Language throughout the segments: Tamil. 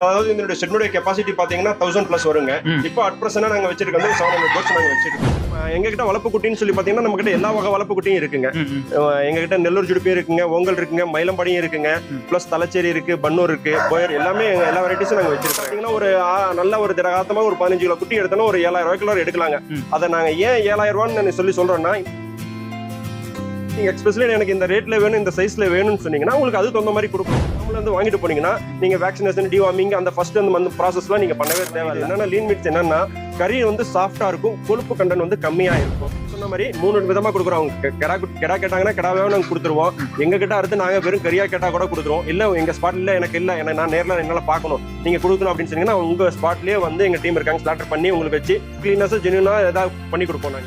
அதாவது இதனுடைய ஷெட்னுடைய கெப்பாசிட்டி பாத்தீங்கன்னா தௌசண்ட் பிளஸ் வருங்க. இப்போ அட் பிரசனா நாங்க வச்சிருக்கோம் செவன் ஹண்ட்ரட் பேர்ட்ஸ் நாங்க வச்சிருக்கோம் அஹ் எங்க கிட்ட வளர்ப்பு குட்டின்னு சொல்லி பாத்தீங்கன்னா நம்ம கிட்ட எல்லா வகை வளர்ப்பு குட்டியும் இருக்குங்க ம், ம். அஹ் எங்க கிட்ட நெல்லூர் ஜுடிப்பியும் இருக்குங்க ஓங்கல் இருக்குங்க மயிலம்பாடியும் இருக்குங்க. பிளஸ் தலச்சேரி இருக்கு பன்னூர் இருக்கு போயர் எல்லாமே எல்லா வெரைட்டிஸும் நாங்க வச்சிருக்கோம் பாத்தீங்கன்னா ஒரு நல்ல ஒரு திரகாத்தமா ஒரு பதினஞ்சு கிலோ குட்டி எடுத்தோம்னா ஒரு ஏழாயிரம் ரூபாய்க்குள்ள எடுக்கலாங்க. அதை நாங்க ஏன் ஏழாயிரம் ரூபான்னு சொல்லி சொல்றோம்னா நீங்க எக்ஸ்பெஷலி எனக்கு இந்த ரேட்ல வேணும் இந்த சைஸ்ல வேணும்னு சொன்னீங்கன்னா உங்களுக்கு அது தகுந்த மாதிரி கொடுக்கும். நம்மள வந்து வாங்கிட்டு போனீங்கன்னா நீங்க வேக்சினேஷன் டிவார்மிங் அந்த ஃபர்ஸ்ட் அந்த மந்த் ப்ராசஸ்லாம் நீங்க பண்ணவே தேவையில்லை. என்னன்னா லீன் மீட்ஸ் என்னன்னா கறி வந்து சாஃப்டா இருக்கும் கொழுப்பு கண்டன் வந்து கம்மியா இருக்கும். சொன்ன மாதிரி மூணு விதமா கொடுக்குறோம். அவங்க கெடா குட்- கெடா கேட்டாங்கன்னா கெடாவே நாங்க கொடுத்துருவோம். எங்க கிட்ட அடுத்து நாங்க வெறும் கறியா கேட்டா கூட கொடுத்துருவோம். இல்ல எங்க ஸ்பாட்ல எனக்கு இல்ல. எனக்கு நான் நேர்ல என்னால பார்க்கணும். நீங்க கொடுக்கணும் அப்படின்னு சொன்னீங்கன்னா உங்க ஸ்பாட்லயே வந்து எங்க டீம் இருக்காங்க ஸ்லாட்டர் பண்ணி உங்களுக்கு வச்சு கிளீனஸ் ஜென்யூனா ஏதாவது பண்ணி கொடுப்போம் நாங்க.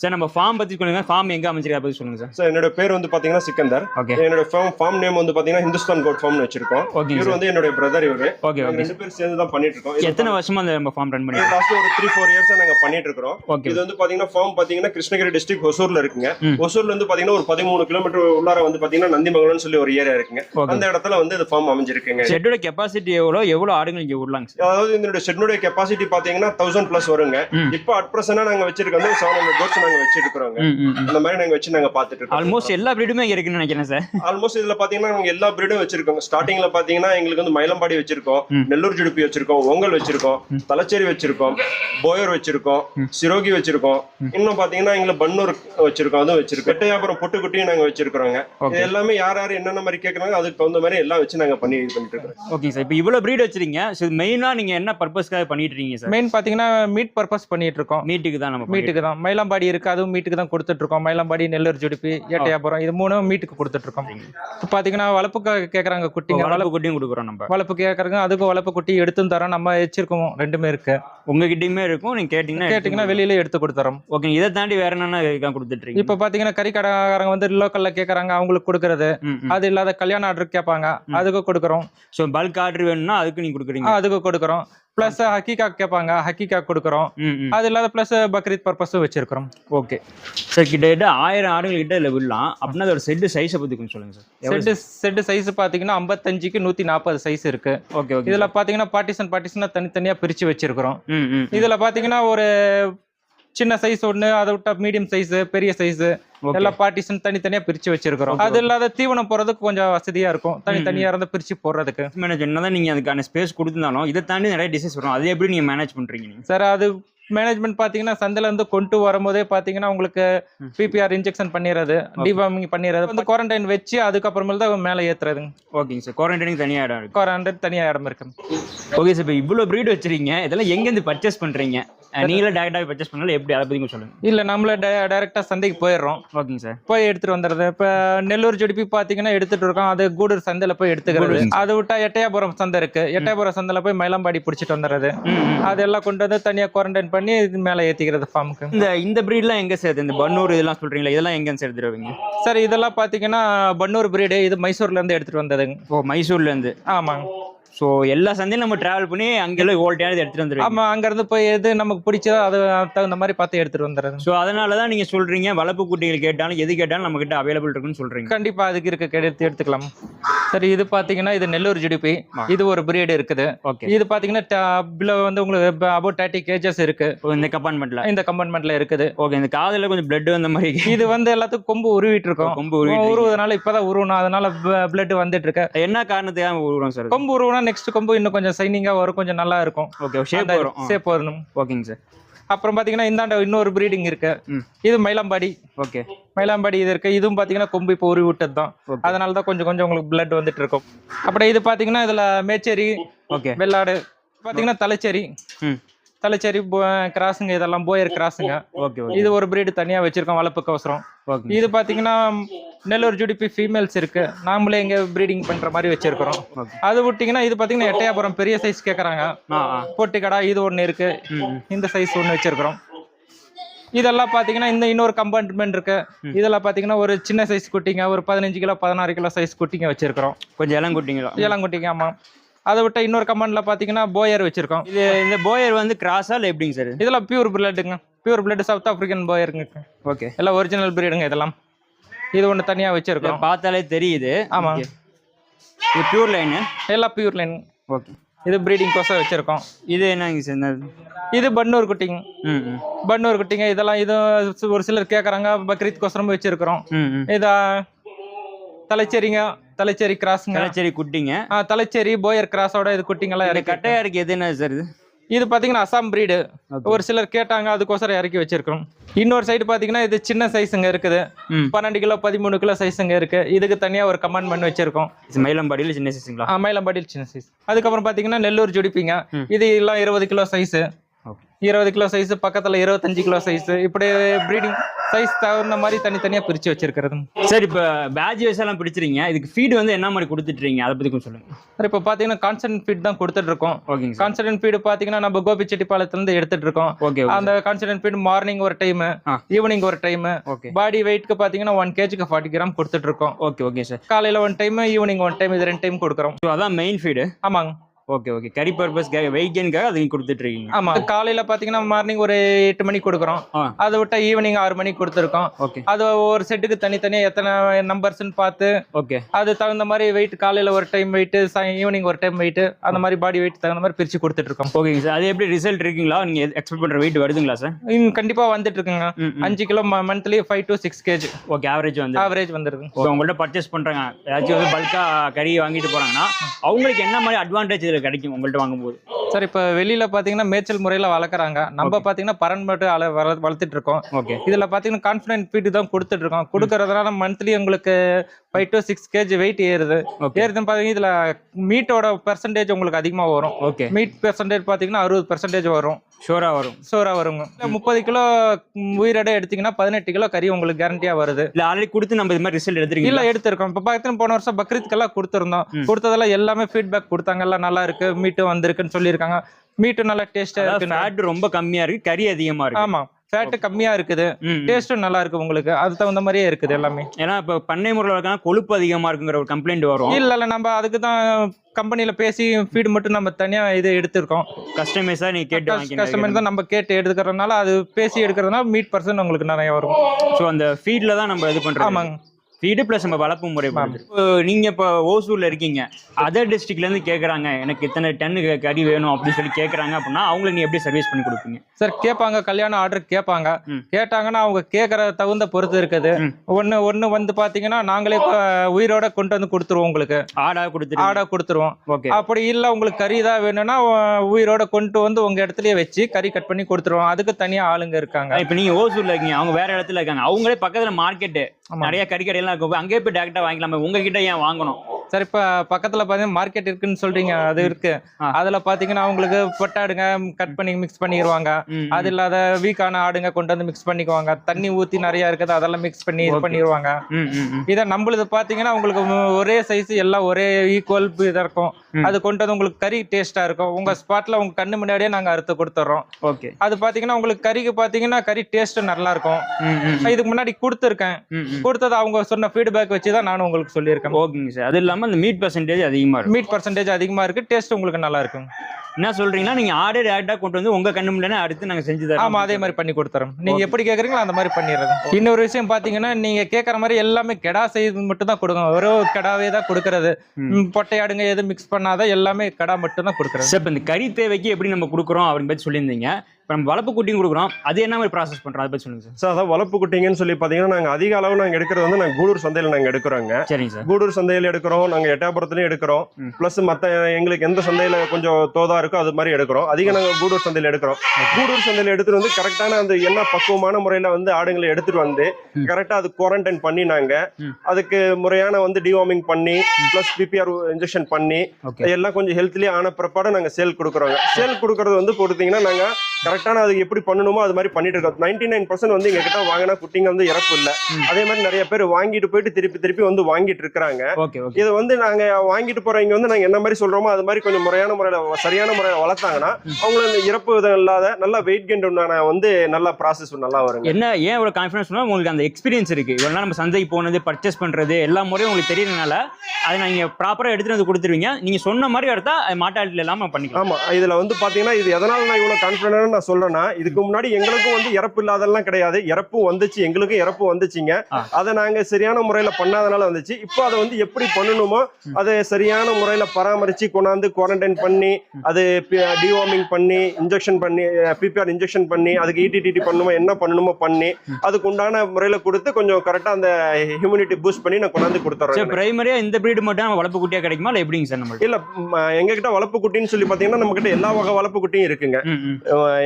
சார் நம்ம ஃபார்ம் பத்தி சொல்லுங்க. ஃபார்ம் எங்க அமைச்சிருக்கா பத்தி சொல்லுங்க சார் சார் என்னோட பேர் வந்து பாத்தீங்கன்னா சிக்கந்தர். ஓகே என்னோட ஃபார்ம் ஃபார்ம் நேம் வந்து பாத்தீங்கன்னா ஹிந்துஸ்தான் கோட் ஃபார்ம் வச்சிருக்கோம். ஓகே இவர் வந்து என்னோட பிரதர் இவரு. ஓகே ஓகே ரெண்டு பேரும் சேர்ந்து தான் பண்ணிட்டு இருக்கோம். எத்தனை வருஷமா அந்த நம்ம ஃபார்ம் ரன் பண்ணி லாஸ்ட் ஒரு த்ரீ ஃபோர் இயர்ஸா நாங்க பண்ணிட்டு இருக்கோம் ஓகே இது வந்து பாத்தீங்கன்னா ஃபார்ம் பாத்தீங்கன்னா கிருஷ்ணகிரி டிஸ்ட்ரிக்ட் ஒசூர்ல இருக்குங்க. ஒசூர்ல இருந்து பாத்தீங்கன்னா ஒரு பதிமூணு கிலோமீட்டர் உள்ளார வந்து பாத்தீங்கன்னா நந்திமங்கலம்னு சொல்லி ஒரு ஏரியா இருக்குங்க. அந்த இடத்துல வந்து இது ஃபார்ம் அமைஞ்சிருக்குங்க. ஷெட்டோட கெப்பாசிட்டி எவ்வளோ? எவ்வளோ ஆடுகள் இங்க விடலாங்க சார் அதாவது இதனுடைய ஷெட்னுடைய கெப்பாசிட்டி பாத்தீங்கன்னா தௌசண்ட் பிளஸ் வருங்க. இப்போ அட் பிரசனா நாங்க வச்சிருக்கோம் செவன் ஹண்ட்ரட் பேர்ட்ஸ் நாங்க வச்சிருக்கிறோங்க. அந்த மாதிரி நாங்க வச்சு நாங்க பாத்துட்டு இருக்கோம். ஆல்மோஸ்ட் எல்லா பிரீடுமே இங்க இருக்குன்னு நினைக்கிறேன் சார் ஆல்மோஸ்ட் இதுல பாத்தீங்கன்னா நாங்க எல்லா பிரீடும் வச்சிருக்கோம் ஸ்டார்டிங்ல பாத்தீங்கன்னா எங்களுக்கு வந்து மயிலம்பாடி வச்சிருக்கோம். நெல்லூர் ஜுடுப்பி வச்சிருக்கோம். ஒங்கல் வச்சிருக்கோம். தலச்சேரி வச்சிருக்கோம். போயர் வச்சிருக்கோம். சிரோகி வச்சிருக்கோம். இன்னும் பாத்தீங்கன்னா எங்களுக்கு பன்னூர் வச்சிருக்கோம். அதுவும் வச்சிருக்கோம். எட்டையாபுரம் பொட்டுக்குட்டியும் நாங்க வச்சிருக்கிறோங்க. இது எல்லாமே யார் யார் என்னென்ன மாதிரி கேக்குறாங்க அதுக்கு தகுந்த மாதிரி எல்லாம் வச்சு நாங்க பண்ணி இது பண்ணிட்டு இருக்கோம் ஓகே சார் இப்போ இவ்வளோ பிரீட் வச்சிருக்கீங்க. ஸோ மெயினாக நீங்க என்ன பர்பஸ்க்காக பண்ணிட்டு இருக்கீங்க சார் மெயின் பாத்தீங்கன்னா மீட் பர்பஸ் பண்ணிட்டு இருக்கோம். மீட்டுக்கு தான் நம்ம மீட்டுக்கு தான். மயிலாம்பாடி இருக்கு. அதுவும் மீட்டுக்கு தான் கொடுத்துட்டு இருக்கோம் மயிலாம்பாடி நெல்லூர் ஜுடிப்பி எட்டையாபுரம் இது மூணும் மீட்டுக்கு கொடுத்துட்டு இருக்கோம் இப்போ பாத்தீங்கன்னா வளர்ப்பு கே- கேக்குறாங்க இருக்கோம். குட்டிங்க வளர்ப்பு குட்டியும் கொடுக்குறோம் நம்ம. வளர்ப்பு கேக்குறாங்க. அதுக்கும் வளர்ப்பு குட்டி எடுத்தும் தரோம். நம்ம வச்சிருக்கோம். ரெண்டுமே இருக்கு. உங்ககிட்டயுமே இருக்கும். நீங்க கேட்டீங்கன்னா கேட்டிங்கன்னா வெளியில எடுத்து கொடுத்துறோம். ஓகே இதை தாண்டி வேற என்னென்ன கொடுத்துட்டு இப்போ பாத்தீங்கன்னா கறி கடைக்காரங்க வந்து லோக்கல்ல கேக்குறாங்க. அவங்களுக்கு கொடுக்கறது. அது இல்லாத கல்யாண ஆர்டர் கேட்பாங்க. அதுக்கு கொடுக்குறோம். ஸோ பல்க் ஆர்டர் வேணும்னா அதுக்கு நீங்க கொடுக்குறீங்க. அதுக்கு கொடுக்குறோம். ப்ளஸ் ஹக்கிகா கேட்பாங்க ஹக்கிகா கொடுக்குறோம். அது இல்லாத ப்ளஸ் பக்ரீத் பர்பஸும் வச்சிருக்கிறோம். ஓகே சார் கிட்டத்தட்ட ஆயிரம் ஆடுகள் கிட்ட இதில் விடலாம். அப்படின்னா அதோட செட்டு சைஸை பற்றி கொஞ்சம் சொல்லுங்க சார் செட்டு செட்டு சைஸ் பாத்தீங்கன்னா ஐம்பத்தஞ்சுக்கு நூத்தி நாற்பது சைஸ் இருக்கு. ஓகே ஓகே இதுல பாத்தீங்கன்னா பார்ட்டிஷன் பார்ட்டிஷனா தனித்தனியா பிரிச்சு வச்சிருக்கிறோம். இதுல பாத்தீங்கன்னா ஒரு சின்ன சைஸ் ஒண்ணு அதை விட்டா மீடியம் சைஸ் பெரிய சைஸ் எல்லா பார்ட்டிஷன் தனித்தனியா பிரிச்சு வச்சிருக்கிறோம். அது இல்லாத தீவனம் போறதுக்கு கொஞ்சம் வசதியா இருக்கும். தனித்தனியா இருந்து பிரிச்சு போடுறதுக்கு. மேனேஜ் என்னதான் நீங்க அதுக்கான ஸ்பேஸ் கொடுத்துருந்தாலும் இதை தாண்டி நிறைய டிசைஸ் வரும். அதை எப்படி நீங்க மேனேஜ் பண்றீங்க நீங்க? சார் அது மேனேஜ்மெண்ட் பாத்தீங்கன்னா சந்தையில இருந்து கொண்டு வரும்போதே பாத்தீங்கன்னா உங்களுக்கு. பிபிஆர் இன்ஜெக்ஷன் பண்ணிடுறது டிவார்மிங் பண்ணிடுறது வந்து குவாரண்டைன் வச்சு அதுக்கப்புறமேல தான் மேலே ஏத்துறதுங்க. ஓகேங்க சார். குவாரண்டைனிங் தனியாக இடம் இருக்கு. குவாரண்டைன் தனியா இடம் இருக்கு. ஓகே சார் இப்போ இவ்வளோ ப்ரீட் வச்சிருக்கீங்க இதெல்லாம் எங்கேருந்து பர்ச்சேஸ் பண்றீங்க? அஹ் நீங்களே டேரக்டாக பர்ச்சேஸ் பண்ணாலும் எப்படி? அதை பற்றி கொஞ்சம் சொல்லுங்க. இல்ல நம்மள டைரக்டா சந்தைக்கு போயிடுறோம். ஓகேங்க சார். போய் எடுத்துட்டு வந்துடுறது. இப்ப நெல்லூர் ஜுடிப்பி பாத்தீங்கன்னா எடுத்துட்டு இருக்கோம். அது கூடூர் சந்தையில போய் எடுத்துக்கிறது. அதை விட்டா எட்டயபுரம் சந்தை இருக்கு. எட்டயபுரம் சந்தையில போய் மயிலாம்பாடி பிடிச்சிட்டு வந்துடுறது. அதெல்லாம் கொண்டு வந்து தனியா குவாரண்டைன் பண்ணி இது மேல ஏத்திக்கிறது ஃபார்முக்கு இந்த இந்த ப்ரீட்லாம் எங்கே சேர்த்து இந்த பன்னூர் இதெல்லாம் சொல்றீங்களா? இதெல்லாம் எங்கேருந்து சேர்த்து தருவீங்க சார் இதெல்லாம் பாத்தீங்கன்னா பன்னூர் பிரீடு இது மைசூர்ல இருந்து எடுத்துட்டு வந்ததுங்க. ஓ மைசூர்லேருந்து ஆமாங்க. ஸோ எல்லா சந்தையும் நம்ம டிராவல் பண்ணி அங்கெல்லாம் ஓல்டையானது எடுத்துட்டு வந்துருவீங்க. ஆமா அங்க இருந்து போய் எது நமக்கு பிடிச்சதோ அது தகுந்த மாதிரி பார்த்து எடுத்துட்டு வந்துடுறது. ஸோ அதனால தான் நீங்கள் சொல்கிறீங்க வளர்ப்பு குட்டிகள் கேட்டாலும் எது கேட்டாலும் நம்மக்கிட்ட அவைலபிள் இருக்குன்னு சொல்கிறீங்க கண்டிப்பா அதுக்கு இருக்க எடுத்து எடுத்துக்கலாம். சரி இது பாத்தீங்கன்னா இது நெல்லூர் ஜுடிப்பி ஆ. இது ஒரு பிரீடு இருக்குது. ஓகே. இது பாத்தீங்கன்னா ட- வந்து உங்களுக்கு அபவுட் தேர்ட்டி கேஜஸ் இருக்கு. இந்த கம்பார்ட்மெண்ட்டில் இந்த கம்பார்ட்மெண்ட்ல இருக்குது. ஓகே இந்த காதில் கொஞ்சம் பிளட் வந்த மாதிரி. இது வந்து எல்லாத்துக்கும் கொம்பு உருவிட்டு இருக்கோம் கொம்பு உருவிட்டு. உருவதுனால இப்பதான் உருவணும். அதனால பிளட் வந்துட்டு இருக்கு என்ன காரணத்துக்காக உருவம் சார் கொம்பு உருவனா நெக்ஸ்ட் கொம்பு இன்னும் கொஞ்சம் சைனிங்கா வரும் கொஞ்சம் நல்லா இருக்கும். ஓகே ஷேப் வரும். சேப் வரணும். ஓகேங்க சார் அப்புறம் பாத்தீங்கன்னா இந்தாண்ட இன்னொரு பிரீடிங் இருக்கு. இது மயிலாம்பாடி. ஓகே மயிலாம்பாடி இது இருக்கு. இதுவும் பாத்தீங்கன்னா கொம்பு இப்போ உருவி விட்டது தான் அதனால தான் கொஞ்சம் கொஞ்சம் உங்களுக்கு பிளட் வந்துட்டு இருக்கும். அப்புறம் இது பாத்தீங்கன்னா இதுல மேச்சேரி ஓகே வெள்ளாடு பாத்தீங்கன்னா தலைச்சேரி தலைச்சேரி கிராஸுங்க இதெல்லாம் போயர் கிராஸுங்க. ஓகே இது ஒரு பிரீடு தனியா வச்சிருக்கோம் வளர்ப்புக்கு அவசரம். இது பாத்தீங்கன்னா நெல்லூர் ஜுடிப்பி ஃபீமேல்ஸ் இருக்கு. நாமளே இங்க ப்ரீடிங் பண்ற மாதிரி வச்சிருக்கிறோம். அது விட்டீங்கன்னா இது பாத்தீங்கன்னா எட்டையாபுரம் பெரிய சைஸ் கேக்குறாங்க. போட்டி கடா இது ஒண்ணு இருக்கு. இந்த சைஸ் ஒண்ணு வச்சிருக்கிறோம். இதெல்லாம் பாத்தீங்கன்னா இந்த இன்னொரு கம்பார்ட்மெண்ட் இருக்கு. இதெல்லாம் பாத்தீங்கன்னா ஒரு சின்ன சைஸ் குட்டிங்க ஒரு பதினஞ்சு கிலோ பதினாறு கிலோ சைஸ் குட்டிங்க வச்சிருக்கிறோம். கொஞ்சம் இளம் குட்டிங்களா? ஏலம் குட்டிங்க ஆமா. அதை விட்ட இன்னொரு கம்பார்ட்ல பாத்தீங்கன்னா போயர் வச்சிருக்கோம். இது இந்த போயர் வந்து கிராஸா இல்லை எப்படிங்க சார் இதெல்லாம் பியூர் பிளட்டுங்க பியூர் பிளட் சவுத் ஆப்பிரிக்கன் போயருங்க ஓகே எல்லாம் ஒரிஜினல் பிரீடுங்க இதெல்லாம். இது ஒண்ணு தனியா வச்சிருக்கோம் பார்த்தாலே தெரியுது. ஆமா. Okay. இது பியூர் லைனு எல்லாம் பியூர் லைன் ஓகே இது ப்ரீடிங் கோசம் வச்சிருக்கோம். இது என்னங்க சார் இது பன்னூர் குட்டிங்க. ம் பன்னூர் குட்டிங்க. இதெல்லாம் இது ஒரு சிலர் கேட்குறாங்க பக்ரீத் கோசரம் வச்சிருக்கிறோம். இதா தலைச்சேரிங்க தலைச்சேரி கிராஸுங்க கலச்சேரி குட்டிங்க. ஆ, தலைச்சேரி போயர் கிராஸோட இது குட்டிங்கெல்லாம் இந்த இறக்கி கட்டையா இருக்கு எது என்ன சார் இது? இது பாத்தீங்கன்னா அசாம் பிரீடு. ஒரு சிலர் கேட்டாங்க அதுக்கோசரம் இறக்கி வச்சிருக்கோம் இன்னொரு சைடு பாத்தீங்கன்னா இது சின்ன சைஸுங்க இருக்குது. பன்னெண்டு கிலோ பதிமூணு கிலோ சைஸுங்க இருக்கு. இதுக்கு தனியா ஒரு கமெண்ட் பண்ணி வச்சிருக்கோம். மயிலம்பாடியில் சின்ன சைஸுங்களா மயிலம்பாடியில் சின்ன சைஸ் அதுக்கப்புறம் பாத்தீங்கன்னா நெல்லூர் ஜுடிப்பிங்க. இது எல்லாம் இருபது கிலோ சைஸ் இருபது கிலோ சைஸ் பக்கத்துல இருபத்தஞ்சு கிலோ சைஸ் இப்படி ப்ரீடிங் சைஸ் தகுந்த மாதிரி தனித்தனியா பிரிச்சு வச்சிருக்கிறது. சார் இப்போ பேட்ச் வைஸ் எல்லாம் பிடிச்சிருங்க இதுக்கு ஃபீடு வந்து என்ன மாதிரி கொடுத்துட்றீங்க அதை பத்தி கொஞ்சம் சொல்லுங்க. சார் இப்போ பாத்தீங்கன்னா கான்சன்ட் ஃபீட் தான் கொடுத்துட்டு இருக்கோம் ஓகேங்க கான்சன்ட் ஃபீடு பாத்தீங்கன்னா நம்ம கோபிச்செட்டிப்பாளையத்துல இருந்து எடுத்துட்டு இருக்கோம் ஓகே அந்த கான்சன்ட் ஃபீட் மார்னிங் ஒரு டைம். ஈவினிங் ஒரு டைம் ஓகே பாடி வெயிட்க்கு பாத்தீங்கன்னா ஒன் கேஜிக்கு ஃபார்ட்டி கிராம் கொடுத்துட்டு இருக்கோம் ஓகே ஓகே சார் காலையில one time evening one time இது ரெண்டு டைம் கொடுக்குறோம். அதான் மெயின் ஃபீடு ஆமாங்க. ஓகே ஓகே கறி பர்பஸ்க்காக வெயிட் கெயின்காக அதையும் கொடுத்துட்ருக்கீங்க ஆமா. காலையில பாத்தீங்கன்னா மார்னிங் ஒரு எட்டு மணிக்கு கொடுக்குறோம். அதை விட்டா ஈவினிங் ஆறு மணிக்கு கொடுத்துருக்கோம். ஓகே அது ஒரு செட்டுக்கு தனித்தனியா எத்தனை நம்பர்ஸ்னு பார்த்து ஓகே அது தகுந்த மாதிரி வெயிட் காலையில ஒரு டைம் வெயிட் ஈவினிங் ஒரு டைம் வெயிட் அந்த மாதிரி பாடி வெயிட் தகுந்த மாதிரி பிரிச்சு கொடுத்துட்டு இருக்கோம் ஓகேங்க சார் அது எப்படி ரிசல்ட் இருக்குங்களா? நீங்க எக்ஸ்பெக்ட் பண்ற வெயிட் வருதுங்களா சார் இன்னும் கண்டிப்பா வந்துட்டு இருக்குங்க ம், ம். அஞ்சு kilo monthly five to six KG okay average வந்து ஆவரேஜ் வந்துருது. இப்போ உங்கள்ட்ட பர்ச்சேஸ் பண்றாங்க. ஏதாச்சும் வந்து பல்கா கறி வாங்கிட்டு போறாங்கன்னா அவங்களுக்கு என்ன மாதிரி அட்வான்டேஜ் கிடைக்கும் உங்கள்ட்ட வாங்கும்போது. சார் இப்போ வெளியில பாத்தீங்கன்னா மேய்ச்சல் முறையில வளர்க்குறாங்க. நம்ம பாத்தீங்கன்னா பரன் மட்டும் அள வள வளர்த்துட்டு இருக்கோம் ஓகே. இதுல பாத்தீங்கன்னா கான்ஃபிடன்ட் ஃபீட் தான் கொடுத்துட்டு இருக்கோம் கொடுக்கறதுனால மந்த்லி உங்களுக்கு five to six KG weight ஏறுது. ஏறுதுன்னு பாத்தீங்கன்னா இதுல மீட்டோட பெர்சன்டேஜ் உங்களுக்கு அதிகமா வரும். ஓகே. மீட் பெர்சன்டேஜ் பாத்தீங்கன்னா அறுபது பெர்சன்டேஜ் வரும். ஷூரா வரும். சோறா வருங்க. முப்பது கிலோ உயிரிடை எடுத்தீங்கன்னா பதினெட்டு கிலோ கறி உங்களுக்கு கேரண்டியா வருது. இல்ல ஆல்ரெடி கொடுத்து நம்ம இது மாதிரி ரிசல்ட் எடுத்துருக்கீங்க இல்ல எடுத்திருக்கோம். இப்ப பார்த்தீங்கன்னா போன வருஷம் பக்ரீத்க்கெல்லாம் கொடுத்துருந்தோம். கொடுத்ததெல்லாம் எல்லாமே ஃபீட்பேக் கொடுத்தாங்க. எல்லாம் நல்லா இருக்கு. மீட்டு வந்திருக்குன்னு சொல்லியிருக்காங்க. மீட்டு நல்லா டேஸ்டா இருக்கு ஃபேட் ரொம்ப கம்மியா இருக்கு. கறி அதிகமா இருக்கு. ஆமா. ஃபேட் கம்மியா இருக்குது. ம், ம். டேஸ்டும் நல்லா இருக்கு உங்களுக்கு. அது தகுந்த மாதிரியே இருக்குது எல்லாமே. ஏன்னா இப்போ பண்ணை முறையில் இருக்காங்க கொழுப்பு அதிகமா இருக்குங்கிற ஒரு கம்ப்ளைண்ட் வரும். இல்ல இல்ல நம்ம அதுக்கு தான் கம்பெனில பேசி ஃபீட் மட்டும் நம்ம தனியா இது எடுத்திருக்கோம். கஸ்டமைஸா நீங்க கேட்டு கஸ்டமர் தான் நம்ம கேட்டு எடுக்கிறதுனால அது பேசி எடுக்கிறதுனால மீட் பர்சன்ட் உங்களுக்கு நிறைய வரும். ஸோ அந்த ஃபீட்ல தான் நம்ம இது பண்றோம் ஆமாங்க. ஃபீடு ப்ளஸ் நம்ம வளர்ப்பு முறை பண்ணுறது. இப்போ நீங்க இப்போ ஓசூர்ல இருக்கீங்க. அதர் டிஸ்ட்ரிக்ட்ல இருந்து கேக்குறாங்க எனக்கு இத்தனை டன்னு கறி வேணும் அப்படின்னு சொல்லி கேக்குறாங்க அப்படின்னா அவங்களுக்கு நீ எப்படி சர்வீஸ் பண்ணி கொடுப்பீங்க? சார் கேட்பாங்க கல்யாண ஆர்டர் கேட்பாங்க. கேட்டாங்கன்னா அவங்க கேட்கற தகுந்த பொறுத்து இருக்குது. ஒன்று ஒன்று வந்து பார்த்தீங்கன்னா நாங்களே உயிரோட கொண்டு வந்து கொடுத்துருவோம் உங்களுக்கு. ஆடா கொடுத்துட்டு ஆடை கொடுத்துருவோம். ஓகே. அப்படி இல்லை உங்களுக்கு கறி தான் வேணும்னா உயிரோட கொண்டு வந்து உங்க இடத்துலயே வச்சு கறி கட் பண்ணி கொடுத்துருவோம். அதுக்கு தனியா ஆளுங்க இருக்காங்க. இப்போ நீங்க ஓசூர்ல இருக்கீங்க அவங்க வேற இடத்துல இருக்காங்க. அவங்களே பக்கத்துல மார்க்கெட் ஆமா. நிறைய கறி கடையெல்லாம் இருக்கும் அங்கேயே போய் டேரக்டா வாங்கிக்கலாமே. உங்ககிட்ட ஏன் வாங்கணும்? சார் இப்ப பக்கத்துல பாத்தீங்கன்னா மார்க்கெட் இருக்குன்னு சொல்றீங்க. அது இருக்கு. அதுல பாத்தீங்கன்னா உங்களுக்கு பொட்டாடுங்க கட் பண்ணி மிக்ஸ் பண்ணிடுவாங்க அது இல்லாத வீக்கான ஆடுங்க கொண்டு வந்து மிக்ஸ் பண்ணிக்குவாங்க. தண்ணி ஊத்தி நிறைய இருக்குது. அதெல்லாம் மிக்ஸ் பண்ணி இது. பண்ணிடுவாங்க. இதை நம்மளுது பாத்தீங்கன்னா உங்களுக்கு ஒரே சைஸ் எல்லாம் ஒரே ஈக்குவல் இதா இருக்கும். அது கொண்டு வந்து உங்களுக்கு கறி டேஸ்டா இருக்கும். உங்க ஸ்பாட்ல உங்க கண்ணு முன்னாடியே நாங்க அறுத்து கொடுத்துட்றோம் ஓகே. அது பாத்தீங்கன்னா உங்களுக்கு கறிக்கு பாத்தீங்கன்னா கறி டேஸ்ட் நல்லா இருக்கும். இதுக்கு முன்னாடி கொடுத்துருக்கேன். கொடுத்தது அவங்க சொன்ன ஃபீட்பேக் வச்சு தான் நானும் உங்களுக்கு சொல்லியிருக்கேன். ஓகேங்க சார். அது இல்லாம அந்த மீட் பர்சன்டேஜ் அதிகமா இருக்கும். மீட் பர்சன்டேஜ் அதிகமா இருக்கு. டேஸ்ட் உங்களுக்கு நல்லா இருக்கும். என்ன சொல்றீங்கன்னா நீங்க ஆடே டேரக்டா கொண்டு வந்து உங்க கண்ணு முன்னாடி அடுத்து நாங்க செஞ்சு தரோம். ஆமா அதே மாதிரி பண்ணி கொடுத்துறோம். நீங்க. எப்படி கேக்குறீங்களோ அந்த மாதிரி பண்ணிடுறது. இன்னொரு விஷயம் பாத்தீங்கன்னா நீங்க கேக்குற மாதிரி எல்லாமே கெடா செய்து மட்டும் தான் கொடுங்க வெறும் கெடாவே தான் கொடுக்கறது. பொட்டையாடுங்க எதுவும் மிக்ஸ் பண்ணாத எல்லாமே கெடா மட்டும் தான் கொடுக்குறேன் சார் இப்போ இந்த கறி தேவைக்கு எப்படி நம்ம கொடுக்குறோம் அப்படின்னு பற்றி சொல்லியிருந்தீங்க இப்போ நம்ம வளர்ப்பு குட்டியும் கொடுக்குறோம். அது என்ன மாதிரி ப்ராசஸ் பண்றோம்? அதை பத்தி சொல்லுங்க சார் சார் அதான் வளர்ப்பு குட்டிங்கன்னு சொல்லி பார்த்தீங்கன்னா நாங்கள் அதிக அளவு நாங்கள் எடுக்கிறது வந்து நாங்கள் கூடூர் சந்தையில் நாங்கள் எடுக்கிறோங்க. சரிங்க சார் கூடூர் சந்தையில் எடுக்கிறோம். நாங்கள் எட்டாபுரத்துலையும் எடுக்கிறோம். ப்ளஸ் மற்ற எங்களுக்கு எந்த சந்தையில் கொஞ்சம் தோதா இருக்கோ அது மாதிரி எடுக்கிறோம். அதிகம் நாங்கள் கூடூர் சந்தையில் எடுக்கிறோம். கூடூர் சந்தையில் எடுத்துட்டு வந்து கரெக்டான அந்த என்ன பக்குவமான முறையில் வந்து ஆடுங்களை எடுத்துட்டு வந்து. கரெக்டாக அது குவாரண்டைன் பண்ணி நாங்கள். அதுக்கு முறையான வந்து டிவார்மிங் பண்ணி ப்ளஸ் பிபிஆர் இன்ஜெக்ஷன் பண்ணி எல்லாம் கொஞ்சம் ஹெல்த்லேயே ஆன பிற்பாடு நாங்கள் சேல் கொடுக்குறோங்க. சேல் கொடுக்கறது வந்து கொடுத்தீங்கன்னா நாங்கள் கரெக்டான அதுக்கு எப்படி பண்ணணுமோ அது மாதிரி பண்ணிட்டு இருக்கோம். நைன்டி நைன் பர்சன்ட் வந்து எங்ககிட்ட வாங்கினா குட்டிங்க வந்து இறப்பு இல்லை. அதே மாதிரி நிறைய பேர் வாங்கிட்டு போயிட்டு திருப்பி திருப்பி வந்து வாங்கிட்டு இருக்கிறாங்க. இதை வந்து நாங்க வாங்கிட்டு போறவங்க வந்து நாங்க என்ன மாதிரி சொல்றோமோ அது மாதிரி கொஞ்சம் முறையான முறையில சரியான முறையில் வளர்த்தாங்கன்னா அவங்களுக்கு இந்த இறப்பு விதம் இல்லாத நல்லா வெயிட் கெயின் உண்டான வந்து நல்லா ப்ராசஸ் நல்லா வருங்க. என்ன ஏன் இவ்வளோ கான்ஃபிடன்ஸ் உங்களுக்கு அந்த எக்ஸ்பீரியன்ஸ் இருக்கு. இவ்வளோ நாள் நம்ம சந்தைக்கு போனது பர்ச்சேஸ் பண்றது எல்லா முறையும் உங்களுக்கு தெரியறதுனால அதை நீங்க ப்ராப்பரா எடுத்துட்டு வந்து கொடுத்துருவீங்க. நீங்க சொன்ன மாதிரி எடுத்தா மாட்டாளிகள் இல்லாம பண்ணிக்கலாம். ஆமா இதுல வந்து பாத்தீங்கன்னா இது எதனால நான் இவ்வளவு கான்பிடன்ட் நான் சொல்றேன்னா இதுக்கு முன்னாடி எங்களுக்கும் வந்து இறப்பு இல்லாதெல்லாம் கிடையாது. இறப்பு வந்துச்சு எங்களுக்கும் இறப்பு வந்துச்சுங்க. அதை நாங்க சரியான முறையில பண்ணாதனால வந்துச்சு. இப்போ அதை வந்து எப்படி பண்ணணுமோ அதை சரியான முறையில பராமரிச்சு கொண்டாந்து குவாரண்டைன் பண்ணி அது டிவார்மிங் பண்ணி இன்ஜெக்ஷன் பண்ணி பிபிஆர் இன்ஜெக்ஷன் பண்ணி அதுக்கு E இடிடிடி பண்ணணுமோ என்ன பண்ணணுமோ பண்ணி அதுக்கு உண்டான முறையில கொடுத்து கொஞ்சம் கரெக்டா அந்த ஹியூமினிட்டி பூஸ்ட் பண்ணி நான் கொண்டாந்து கொடுத்துறேன் பிரைமரியா இந்த பிரீடு மட்டும் நம்ம வளர்ப்பு குட்டியா கிடைக்குமா இல்லை எப்படிங்க சார் நம்மளுக்கு? இல்ல எங்க கிட்ட வளர்ப்பு குட்டின்னு சொல்லி பாத்தீங்கன்னா நம்ம கிட்ட எல்லா வகை வளர்ப்பு குட்டியும் இருக்குங்க.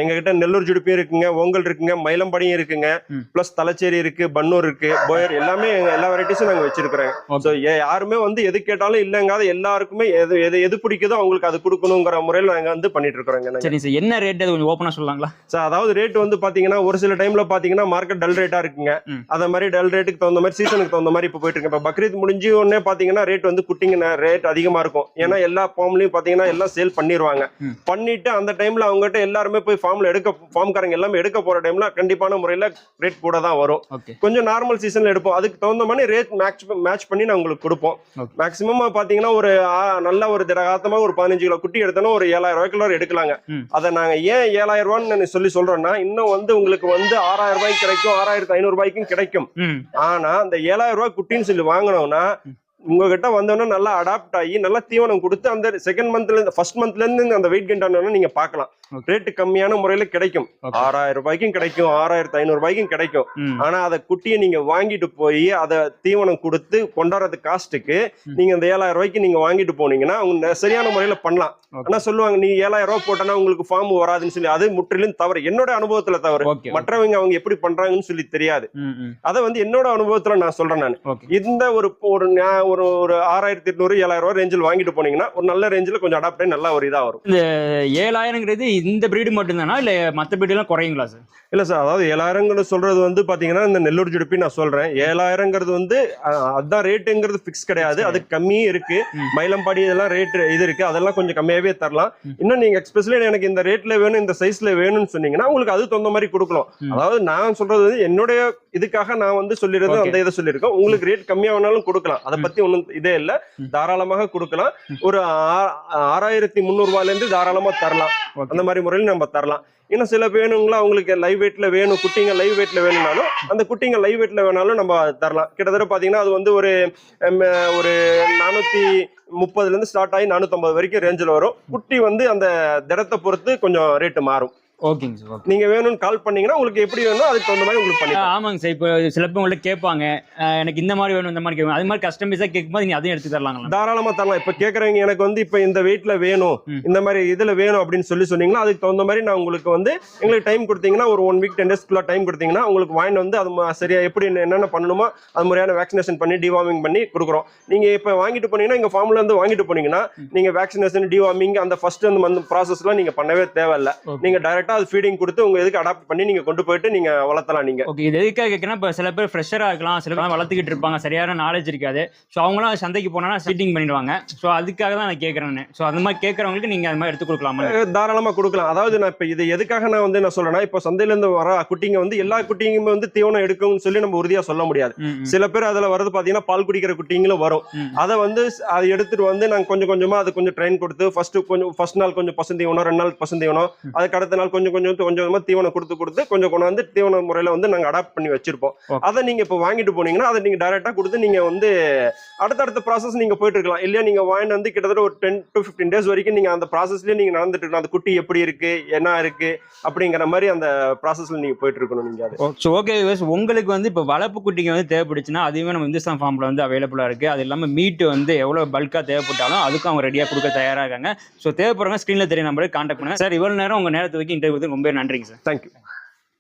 எங்க கிட்ட நெல்லூர் ஜுடிப்பியும் இருக்குங்க ஓங்கல் இருக்குங்க மயிலம்பாடியும் இருக்குங்க. பிளஸ் தலச்சேரி இருக்கு பன்னூர் இருக்கு போயர் எல்லாமே எல்லா வெரைட்டிஸும் நாங்க வச்சிருக்கிறோம். ஸோ யாருமே வந்து எது கேட்டாலும் இல்லைங்காத எல்லாருக்குமே எது எது எது பிடிக்குதோ அவங்களுக்கு அது கொடுக்கணுங்கிற முறையில் நாங்க வந்து பண்ணிட்டு இருக்கிறோங்க சரி சார். என்ன ரேட் அது கொஞ்சம் ஓப்பனா சொல்லலாங்களா? ஸோ அதாவது ரேட் வந்து பாத்தீங்கன்னா ஒரு சில டைம்ல பாத்தீங்கன்னா மார்க்கெட் டல் ரேட்டா இருக்குங்க. ம். அந்த மாதிரி டல் ரேட்டுக்கு தகுந்த மாதிரி சீசனுக்கு தகுந்த மாதிரி இப்போ போயிட்டு இருக்கு. இப்போ பக்ரீத் முடிஞ்சு உடனே பாத்தீங்கன்னா ரேட் வந்து குட்டிங்க ரேட் அதிகமா இருக்கும். ஏன்னா எல்லா ஃபார்ம்லயும் பாத்தீங்கன்னா எல்லாம் சேல் பண்ணிடுவாங்க. பண்ணிட்டு அந்த டைம்ல அவங்ககிட்ட எல்லாருமே போய் ஃபார்ம்ல எடுக்க ஃபார்ம்காரங்க எல்லாமே எடுக்க போற டைம்ல கண்டிப்பான முறையில ரேட் கூட தான் வரும். கொஞ்சம் நார்மல் சீசன்ல எடுப்போம். அதுக்கு தகுந்த மாதிரி ரேட் மேட்ச் மேட்ச் பண்ணி நான் உங்களுக்கு கொடுப்போம். மேக்ஸிமம் பாத்தீங்கன்னா ஒரு நல்ல ஒரு திடகாத்தமா ஒரு பதினஞ்சு கிலோ குட்டி எடுத்தோன்னா ஒரு ஏழாயிரம் ரூபாய்க்குள்ள எடுக்கலாங்க. அதை நாங்க ஏன் ஏழாயிரம் ரூபான்னு சொல்லி சொல்றோம்னா இன்னும் வந்து உங்களுக்கு வந்து ஆறாயிரம் ரூபாய்க்கு கிடைக்கும் ஆறாயிரத்தி ஐநூறு ரூபாய்க்கும் கிடைக்கும். ஆனா அந்த ஏழாயிரம் ரூபாய் குட்டின்னு சொல்லி வாங்கினோம்னா உங்ககிட்ட வந்தோன்னா நல்லா அடாப்ட் ஆகி நல்லா தீவனம் கொடுத்து அந்த செகண்ட் மந்த்ல இருந்து ஃபர்ஸ்ட் மந்த்ல இருந்து அந்த வெயிட் கெயின் ஆனோம்னா நீங்க பார்க்கலாம். Okay. ரேட்டு கம்மியான முறையில கிடைக்கும். ஆறாயிரம் ரூபாய்க்கும் கிடைக்கும் ஆறாயிரத்தி ஐநூறு ரூபாய்க்கும் கிடைக்கும். ஆனா அதை குட்டியை நீங்க வாங்கிட்டு போய் அதை தீவனம் கொடுத்து கொண்டாடுறது காஸ்ட்டுக்கு. நீங்க அந்த ஏழாயிரம் ரூபாய்க்கு நீங்க வாங்கிட்டு போனீங்கன்னா அவங்க சரியான முறையில பண்ணலாம். ஆனா சொல்லுவாங்க நீ ஏழாயிரம் ரூபாய் போட்டனா உங்களுக்கு ஃபார்ம் வராதுன்னு சொல்லி அது முற்றிலும் தவறு. என்னோட அனுபவத்துல தவறு. மற்றவங்க அவங்க எப்படி பண்றாங்கன்னு சொல்லி தெரியாது. அதை வந்து என்னோட அனுபவத்துல நான் சொல்றேன் நான். இந்த ஒரு ஒரு ஒரு ஒரு ஆறாயிரத்தி எட்நூறு ஏழாயிரம் ரூபாய் ரேஞ்சில் வாங்கிட்டு போனீங்கன்னா ஒரு நல்ல ரேஞ்சில் கொஞ்சம் அடாப்ட் ஆகி நல்லா ஒரு இதா வரும். ஏழாயிரங்கிறது இந்த பிரீடு மட்டும்தானா? இல்ல breed எல்லாம் குறையுங்களா சார் இல்ல சார் அதாவது ஏழாயிரங்கிறது சொல்றது வந்து பாத்தீங்கன்னா இந்த நெல்லூர் ஜுடிப்பி நான் சொல்றேன். ஏழாயிரங்கிறது வந்து அஹ், அதான் ரேட்டுங்கிறது ஃபிக்ஸ் கிடையாது. அது கம்மியும் இருக்கு. ம். மயிலம்பாடி இதெல்லாம் ரேட் இது இருக்கு. அதெல்லாம் கொஞ்சம் கம்மியாவே தரலாம். இன்னும் நீங்க எக்ஸ்பெஷலி எனக்கு இந்த ரேட்ல வேணும் இந்த சைஸ்ல வேணும்னு சொன்னீங்கன்னா உங்களுக்கு அது தகுந்த மாதிரி கொடுக்கலாம். அதாவது நான் சொல்றது வந்து என்னுடைய இதுக்காக நான் வந்து சொல்லிடுறது. அந்த இதை சொல்லியிருக்கோம். உங்களுக்கு ரேட் கம்மியா வேணாலும் கொடுக்கலாம். அதை ம். பத்தி ஒன்றும் இதே இல்ல. தாராளமாக கொடுக்கலாம். ஒரு ஆறாயிரத்தி முந்நூறு ரூபாயில இருந்து தாராளமா தரலாம். அந்த மாதிரி முறையில் நம்ம தரலாம். இன்னும் சில வேணுங்களா அவங்களுக்கு லைவ் வெயிட்ல வேணும் குட்டிங்க லைவ் வெயிட்ல வேணும்னாலும் அந்த குட்டிங்க லைவ் வெயிட்ல வேணாலும் நம்ம தரலாம். கிட்டத்தட்ட பாத்தீங்கன்னா அது வந்து ஒரு ஒரு நானூத்தி முப்பதுல இருந்து ஸ்டார்ட் ஆகி நானூத்தம்பது வரைக்கும் ரேஞ்சில் வரும். குட்டி வந்து அந்த திடத்தை பொறுத்து கொஞ்சம் ரேட்டு மாறும். ஓகேங்க சார் ஓகே. நீங்க வேணும்னு கால் பண்ணீங்கன்னா உங்களுக்கு எப்படி வேணும் அதுக்கு தகுந்த மாதிரி உங்களுக்கு பண்ணி ஆமாங்க சார். இப்போ சில பேர் உங்கள்ட்ட கேட்பாங்க. எனக்கு இந்த மாதிரி வேணும் இந்த மாதிரி கேட்கும் அது மாதிரி கஸ்டமைஸாக கேட்கும்போது நீங்க அதையும் எடுத்து தரலாங்களா? தாராளமா தரலாம். இப்ப கேக்குறவங்க எனக்கு வந்து இப்ப இந்த வெயிட்ல வேணும். இந்த மாதிரி இதுல வேணும் அப்படின்னு சொல்லி சொன்னீங்கன்னா அதுக்கு தகுந்த மாதிரி நான் உங்களுக்கு வந்து எங்களுக்கு டைம் கொடுத்தீங்கன்னா ஒரு ஒன் வீக் டென் டேஸ்க்குள்ள டைம் கொடுத்தீங்கன்னா உங்களுக்கு வாங்கிட்டு வந்து அது ம- சரியா எப்படி என்ன- என்னென்ன பண்ணணுமோ அது முறையான வேக்சினேஷன் பண்ணி டிவார்மிங் பண்ணி கொடுக்குறோம். நீங்க இப்ப வாங்கிட்டு போனீங்கன்னா எங்க ஃபார்ம்ல இருந்து வாங்கிட்டு போனீங்கன்னா நீங்க வேக்சினேஷன் டிவார்மிங் அந்த ஃபர்ஸ்ட் அந்த ப்ராசஸ்லாம் நீங்க பண்ணவே தேவையில்ல. Okay. நீங்க டைரக்டா அது ஃபீடிங் கொடுத்து உங்க இதுக்கு அடாப்ட் பண்ணி நீங்க கொண்டு போயிட்டு நீங்க வளர்த்தலாம் நீங்க. ஓகே இது எதுக்காக இப்போ சில பேர் ஃப்ரெஷராக இருக்கலாம் சில பேர் வளர்த்துக்கிட்டு இருப்பாங்க சரியான நாலேஜ் இருக்காது. ஸோ அவங்களாம் சந்தைக்கு போனா சீட்டிங் பண்ணிடுவாங்க. ஸோ அதுக்காக தான் நான் கேட்குறேன் ஸோ அந்த மாதிரி கேட்குறவங்களுக்கு நீங்க அது மாதிரி எடுத்து கொடுக்கலாமா? தாராளமா கொடுக்கலாம். அதாவது நான் இப்ப இது எதுக்காக நான் வந்து நான் சொல்றேன்னா இப்போ சந்தையில இருந்து வர குட்டிங்க வந்து எல்லா குட்டிங்களுமே வந்து தீவனம் எடுக்கும்னு சொல்லி நம்ம உறுதியா சொல்ல முடியாது. சில பேர் அதுல வரது பாத்தீங்கன்னா பால் குடிக்கிற குட்டிங்களும் வரும். அதை வந்து அதை எடுத்துட்டு வந்து நாங்க கொஞ்சம் கொஞ்சமா அது கொஞ்சம் ட்ரெயின் கொடுத்து ஃபர்ஸ்ட் கொஞ்சம் ஃபர்ஸ்ட் நாள் கொஞ்சம் பசுந்தீவனம் ரெண்டு நாள் பசுந்தீவனம் அதுக்கு அடுத்த நாள் கொஞ்சம் கொஞ்சம் கொஞ்சம் கொஞ்சமா தீவனம் கொடுத்து கொடுத்து கொஞ்சம் கொண்டு வந்து தீவன முறையில வந்து நாங்க அடாப்ட் பண்ணி வச்சிருப்போம். அதை நீங்க இப்போ வாங்கிட்டு போனீங்கன்னா அதை நீங்க டைரக்டா கொடுத்து நீங்க வந்து அடுத்தடுத்த ப்ராசஸ் நீங்க போயிட்டு இருக்கலாம். இல்லையா நீங்க வாங்கிட்டு வந்து கிட்டத்தட்ட ஒரு டென் டு ஃபிஃப்டீன் டேஸ் வரைக்கும் நீங்க அந்த ப்ராசஸ்லயே நீங்க நடந்துட்டு இருக்கலாம். அந்த குட்டி எப்படி இருக்கு என்ன இருக்கு அப்படிங்கிற மாதிரி அந்த ப்ராசஸ்ல நீங்க போயிட்டு இருக்கணும் நீங்க அது. ஸோ ஓகே உங்களுக்கு வந்து இப்போ வளர்ப்பு குட்டிங்க வந்து தேவைப்படுச்சுன்னா அதுவுமே நம்ம இந்துஸ்தான் ஃபார்மில் வந்து அவைலபிளாக இருக்குது அது இல்லாமல் மீட் வந்து எவ்வளோ பல்காக தேவைப்பட்டாலும் அதுக்கும் அவங்க ரெடியாக கொடுக்க தயாராக இருக்காங்க. ஸோ தேவைப்படுறவங்க ஸ்க்ரீனில் தெரிய நம்பருக்கு கான்டாக்ட் பண்ணுங்க. சார் இவ்வளோ நேரம் உங்கள் நேரத்தை வைக்க இன்டர்வியூ ரொம்ப நன்றிங்க சார். தேங்க்யூ